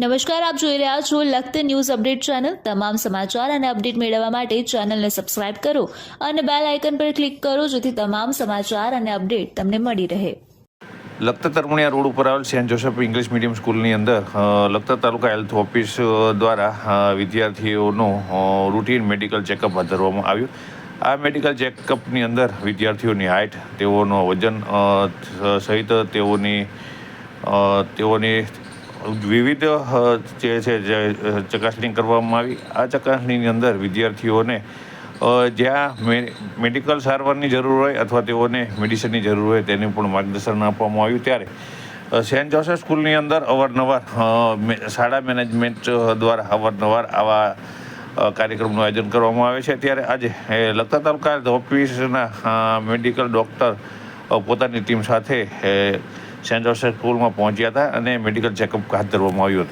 નમસ્કાર, આપ જોઈ રહ્યા છો લખત ન્યૂઝ અપડેટ ચેનલ. તમામ સમાચાર અને અપડેટ મેળવવા માટે ચેનલને સબસ્ક્રાઇબ કરો અને બેલ આઇકન પર ક્લિક કરો, જેથી તમામ સમાચાર અને અપડેટ તમને મળી રહે. લખતર તરમણિયા રોડ ઉપર આવેલ સેન્ટ જોસેફ ઇંગ્લિશ મીડિયમ સ્કૂલની અંદર લખત તાલુકા હેલ્થ ઓફિસ દ્વારા વિદ્યાર્થીઓનું રૂટીન મેડિકલ ચેકઅપ હાથ ધરવામાં આવ્યું. આ મેડિકલ ચેકઅપની અંદર વિદ્યાર્થીઓની હાઇટ, તેઓનો વજન સહિત તેઓની તેઓની વિવિધ જે છે જે ચકાસણી કરવામાં આવી. આ ચકાસણીની અંદર વિદ્યાર્થીઓને જ્યાં મેડિકલ સારવારની જરૂર હોય અથવા તેઓને મેડિસિનની જરૂર હોય તેનું પણ માર્ગદર્શન આપવામાં આવ્યું ત્યારે સેન્ટ જોસેફ સ્કૂલની અંદર અવારનવાર શાળા મેનેજમેન્ટ દ્વારા અવારનવાર આવા કાર્યક્રમનું આયોજન કરવામાં આવે છે. ત્યારે આજે એ, લખતર તાલુકા ઓફિસના મેડિકલ ડૉક્ટર પોતાની ટીમ સાથે સેન્ટ જોસેફ સ્કૂલમાં પહોંચ્યા હતા અને મેડિકલ ચેકઅપ હાથ ધરવામાં આવ્યું હતું.